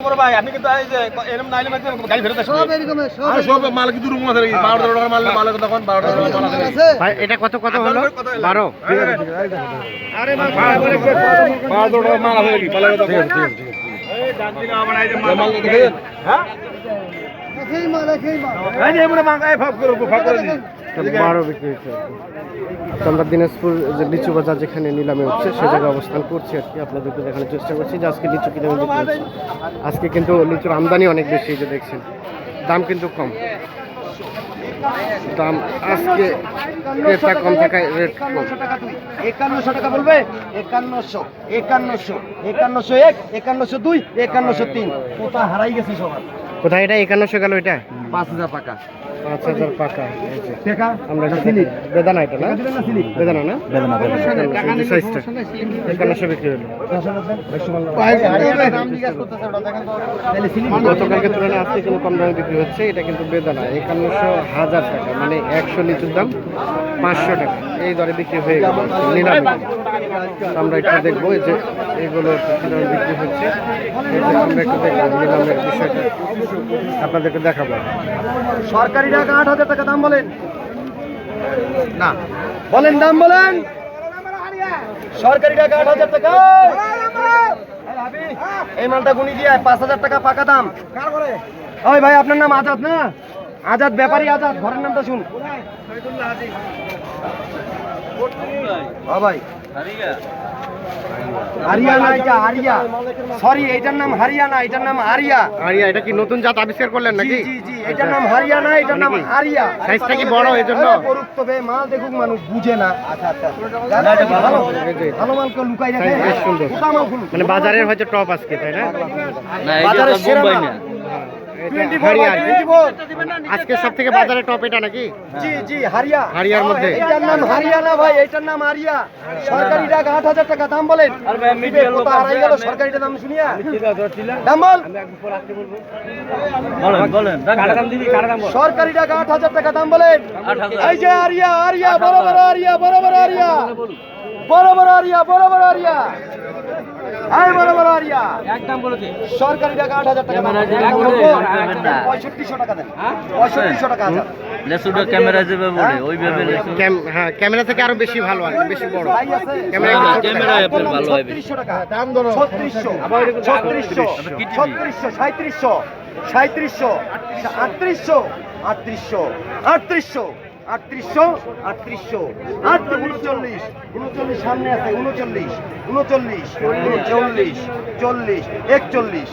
ভাই আপনি কিন্তু এই যে এরকম নাইলে মাঝে গাড়ি ফেরত আসবে সব এরকম সব সব মাল কি দূর মাথা নাকি বারো টাকা মাল মাল তখন বারো টাকা মাল আছে আছে ভাই এটা কত কত হলো বারো আরে মা বারো টাকা মাল আছে নাকি পালা কথা এই ডান দিকে আবার এই যে মাল দেখেন হ্যাঁ একই মাল একই মাল এই যে এমন মাঙ্গায় ভাগ করে ভাগ করে দিই বারো বিক্রি হচ্ছে আমরা দিনাজপুর যে লিচু বাজার যেখানে নিলামে হচ্ছে, সে জায়গায় অবস্থান করছি আর কি। আপনাদেরকে দেখানোর চেষ্টা করছি যে আজকে লিচু কিনে বিক্রি আজকে কিন্তু লিচুর আমদানি অনেক বেশি যে দেখছেন। দাম কিন্তু কম। দাম আজকে রেটটা কম থাকায় রেট কম। একান্নশো টাকা বলবে? একান্নশো একান্নশো একান্নশো এক, একান্নশো দুই, একান্নশো তিন। কোথা হারাই গেছে সবার? কোথায় এটা? একান্নশো গেল এটা? পাঁচ হাজার টাকা পাঁচ হাজার পাকা। আমরা এটা বেদানা এটা না? বেদানা না? একান্নশো বিক্রি হলো। গতকালকে তুলনায় আজকে কিন্তু কম দামে বিক্রি হচ্ছে। এটা কিন্তু বেদানা। একান্নশো হাজার টাকা মানে একশো লিচুর দাম পাঁচশো টাকা। এই দরে বিক্রি হয়ে গেল। নিলামে আমরা একটু দেখব এই যে এগুলো বিক্রি হচ্ছে। আমরা একটু দেখব নিলামের বিষয়টা। আপনাদেরকে দেখাবো। সরকারি টাকা আট হাজার টাকা দাম বলেন। না, বলেন দাম বলেন। সরকারি টাকা আট হাজার টাকা। এই মালটা গুনি দিয়ে পাঁচ হাজার টাকা পাকা দাম। ওই ভাই, আপনার নাম আজাদ না? আজাদ ব্যাপারী আজাদ, ঘরের নামটা শুন হ্যাঁ ভাই হারিয়ানা এটা হারিয়া। সরি এটার নাম হারিয়ানা এটার নাম আরিয়া। আরিয়া এটা কি নতুন জাত আবিষ্কার করলেন জি নাকি? জি জি এটার নাম হারিয়ানা এটার নাম আরিয়া। সাইজটা কি বড় এই জন্য? করুক তবে মাল দেখুক মানুষ বুঝে না। আচ্ছা আচ্ছা। ভালো। ভালো মাল কেউ লুকাই রাখে? বেশ সুন্দর। মানে বাজারের হয়তো টপ আজকে তাই না? বাজারে সেরা মাল। এটা 24 হারিয়া আর কি। 24 আজকে সব থেকে বাজারে টপ এটা নাকি? জি জি হারিয়া। হারিয়ার মধ্যে? এটার নাম হারিয়ানা ভাই এটার নাম আরিয়া সরকারি টাকা আট হাজার টাকা দাম বলেন। হারাই গেল সরকারিটা দাম শুনিয়া। দাম বল। সরকারি টাকা আট হাজার টাকা দাম বলেন। এই যে আরিয়া আরিয়া বড় বড় আরিয়া বড় বড় আরিয়া বরাবর আরিয়া বরাবর আরিয়া। I area. সরকারি টাকা 8000 টাকা টাকা দেন। টাকা ক্যামেরা বলে হ্যাঁ? ওইভাবে হ্যাঁ ক্যামেরা থেকে আরও বেশি ভালো হয় বেশি বড়। ক্যামেরা ক্যামেরা আপনার ভালো হয় 3600 টাকা। হ্যাঁ, দাম ধরো। 3600 আবার 3600 3600 3700 আটত্রিশশো। আটত্রিশশো। আটত্রিশশো। আটত্রিশশো আট উনচল্লিশ উনচল্লিশ সামনে আছে, উনচল্লিশ উনচল্লিশ চল্লিশ চল্লিশ, একচল্লিশ,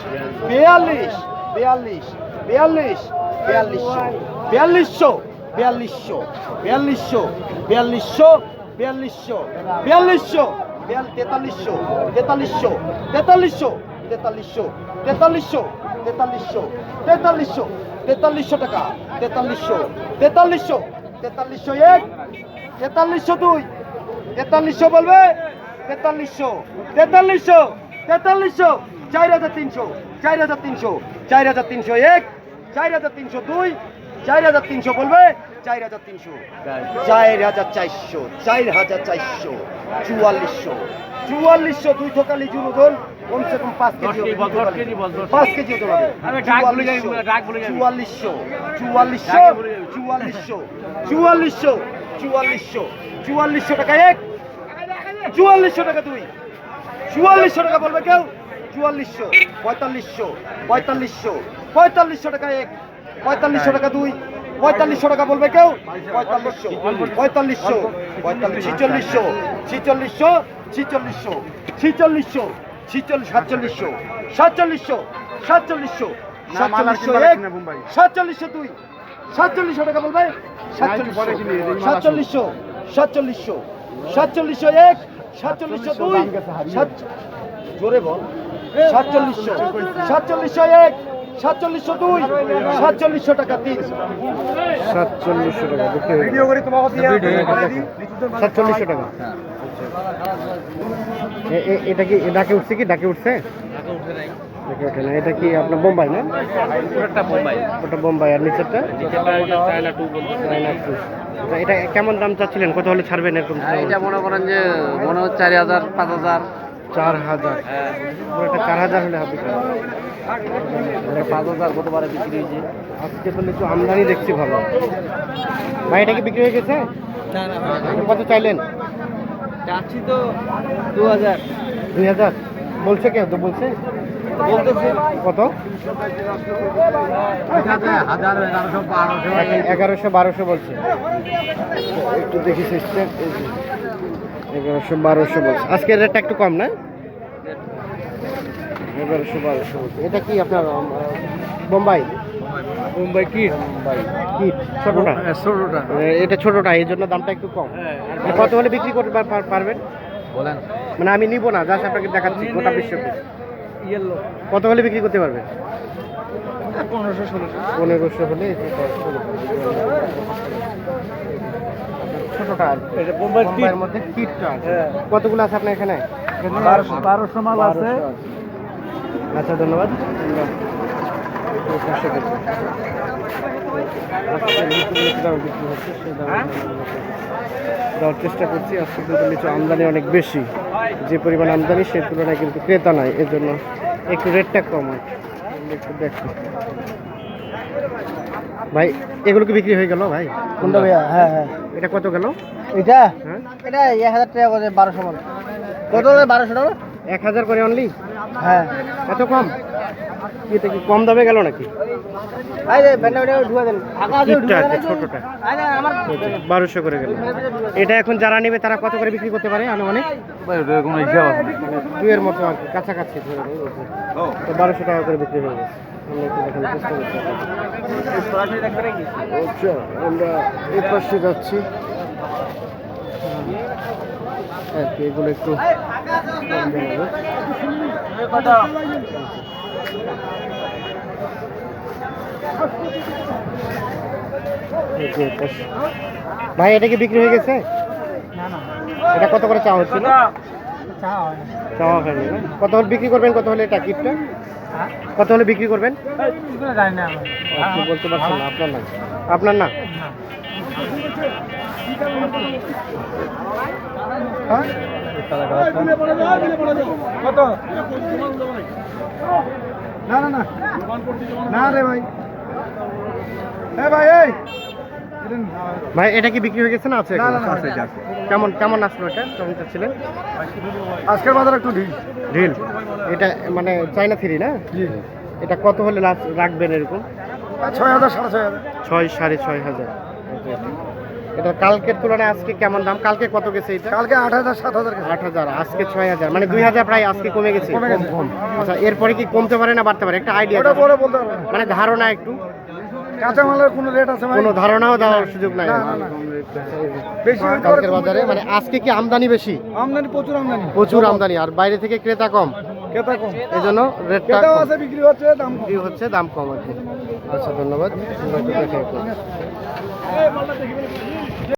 বিয়াল্লিশ বিয়াল্লিশ বিয়াল্লিশ বিয়াল্লিশশো বিয়াল্লিশশো বিয়াল্লিশশো বিয়াল্লিশশো বিয়াল্লিশশো বিয়াল্লিশশো, বিয়াল, তেতাল্লিশশো তেতাল্লিশশো তেতাল্লিশশো তেতাল্লিশশো তেতাল্লিশশো তেতাল্লিশশো তেতাল্লিশশো তেতাল্লিশশো টাকা, তেতাল্লিশশো তেতাল্লিশশো তেতাল্লিশশো এক, তেতাল্লিশশো দুই, তেতাল্লিশশো বলবে, তেতাল্লিশশো তেতাল্লিশশো তেতাল্লিশশো চার হাজার তিনশো চার হাজার তিনশো চার হাজার তিনশো এক চার হাজার তিনশো দুই চার হাজার তিনশো বলবে চার হাজার তিনশো। চার হাজার চারশো চার হাজার চারশো চুয়াল্লিশশো। চুয়াল্লিশশো দুই থকালি জুনুদন কমসে কম পাঁচ কেজি। পাঁচ কেজি। হতে হবে। চুয়াল্লিশশো চুয়াল্লিশশো চুয়াল্লিশশো চুয়াল্লিশশো চুয়াল্লিশশো চুয়াল্লিশশো টাকা এক। চুয়াল্লিশশো টাকা দুই। চুয়াল্লিশশো টাকা বলবে কেউ। চুয়াল্লিশশো পঁয়তাল্লিশশো পঁয়তাল্লিশশো পঁয়তাল্লিশশো টাকা এক। পঁয়তাল্লিশশো টাকা দুই। পঁয়তাল্লিশশো টাকা বলবে কেউ? পঁয়তাল্লিশশো। পঁয়তাল্লিশশো। পঁয়তাল্লিশ ছিচল্লিশশো। ছিচল্লিশশো। ছিচল্লিশশো। ছিচল্লিশশো। ছিচল্লিশ সাতচল্লিশশো। সাতচল্লিশশো। সাতচল্লিশশো। সাতচল্লিশশো এক। সাতচল্লিশশো দুই। সাতচল্লিশশো টাকা বলবে? সাতচল্লিশশো। সাতচল্লিশশো। সাতচল্লিশশো। এক। সাতচল্লিশশো দুই। জোরে বল। সাতচল্লিশশো সাতচল্লিশশো এক। সাতচল্লিশশো দুই সাতচল্লিশশো টাকা তিন। সাতচল্লিশশো টাকা ভিডিও করে সাতচল্লিশশো টাকা। এ- এটা কি এ ডাকে উঠছে কি? ডাকে উঠছে? ডাকে না এটা কি আপনার বোম্বাই না? একটা বোম্বাই। ওটা বোম্বাই আর নিচেরটা? নিচেরটা চায়না টু চায়না fruit। আচ্ছা, এটা কেমন দাম চাচ্ছিলেন? কত হলে ছাড়বেন এরকম? এটা মনে করেন যে মনে হয় চারি হাজার পাঁচ হাজার। চার হাজার। পুরোটা চার হাজার হলে হবে। এটা পাঁচ হাজার বিক্রি হয়েছে। আজকে তো আমদানি দেখছি ভালো। ভাই এটা কি বিক্রি হয়ে গেছে? কত চাইলেন? চাচ্ছি তো দু হাজার দুই হাজার? বলছে কে? তো বলছে। কত? এগারোশো বারোশো। বলছে। একটু দেখি সিস্টেম এগারোশো বারোশো বলছে। আজকের রেটটা একটু কম না? এগারোশো বারোশো বলছে। এটা কি আপনার বোম্বাই? মুম্বাই কি? কিট ছোটটা? ষোলোটা এ, এটা ছোটটা এই জন্য দামটা একটু কম। মানে কত হলে বিক্রি করতে পার- পার- পারবেন? বলেন। মানে আমি নিব না জাস্ট আপনাকে দেখাচ্ছি গোটা বিশ্ব ইয়েলো। কত হলে বিক্রি করতে পারবেন? পনেরোশো ষোলোশো। পনেরোশো হলে ছোটটা আর এটা বোম্বাইয়ের মধ্যে কিটটা কতগুলো আছে আপনার এখানে? বারোশো মাল আছে। আচ্ছা ধন্যবাদ। দাম দেওয়ার চেষ্টা করছি। আজকে কিন্তু লিচু আমদানি অনেক বেশি। যে পরিমাণ আমদানি সেই তুলনায় কিন্তু ক্রেতা নাই। এর জন্য একটু রেটটা কম হয়। একটু দেখি ভাই এগুলো কি বিক্রি হয়ে গেল ভাই? কোনটা ভাইয়া? হ্যাঁ হ্যাঁ। এটা কত গেল? এটা? হ্যাঁ। এটা এক হাজার টাকা করে বারোশো মাল কত বারোশো টাকা এক হাজার করে অনলি হ্যাঁ। কত কম? কি এটা কি কম দামে গেল নাকি? বারোশো করে গেল। এটা এখন যারা নেবে তারা কত করে বিক্রি করতে পারে আনুমানিক? কোনো হিসাব দুইয়ের মতো আর কি কাছাকাছি বলছি। তো বারোশো টাকা করে বিক্রি হয়ে গেছে। আচ্ছা আমরা এই পাশে যাচ্ছি। আর কি এগুলো একটু। ভাই এটা কি বিক্রি হয়ে গেছে? এটা কত করে চাওয়া হচ্ছিল? চাওয়া হয়নি। কত হলে বিক্রি করবেন? কত হলে এটা কিটটা? কত হলে বিক্রি করবেন? বলতে পারছেন না আপনার না আপনার না হ্যাঁ? না না না। না রে ভাই। হ্যাঁ ভাই এই। ভাই এটা কি বিক্রি হয়ে গেছে না আছে। কেমন কেমন আসলো এটা? কেমন চাচ্ছিলেন? আজকের বাজার একটু ঢিল। ঢিল? এটা মানে চাইনা থ্রি না? এটা কত হলে রাখবেন এরকম? ছয় হাজার সাড়ে ছয় হাজার। ছয় সাড়ে ছয় হাজার। এটা কালকের তুলনায় আজকে কেমন দাম? কালকে কত গেছে এটা? কালকে আট হাজার সাত হাজার আট হাজার আজকে ছয় হাজার। মানে দুই হাজার প্রায় আজকে কমে গেছে। আচ্ছা এরপরে কি কমতে পারে না বাড়তে পারে? একটা আইডিয়া। মানে ধারণা একটু। কাঁচামালের কোনো রেট আছে কোনো ধারণাও দেওয়ার সুযোগ নাই। বেশি কালকের বাজারে মানে আজকে কি আমদানি বেশি? আমদানি প্রচুর আমদানি। প্রচুর আমদানি আর বাইরে থেকে ক্রেতা কম। ক্রেতা কম। এই জন্য রেটটা আছে বিক্রি হচ্ছে দাম। বিক্রি হচ্ছে দাম কম কি। আচ্ছা ধন্যবাদ।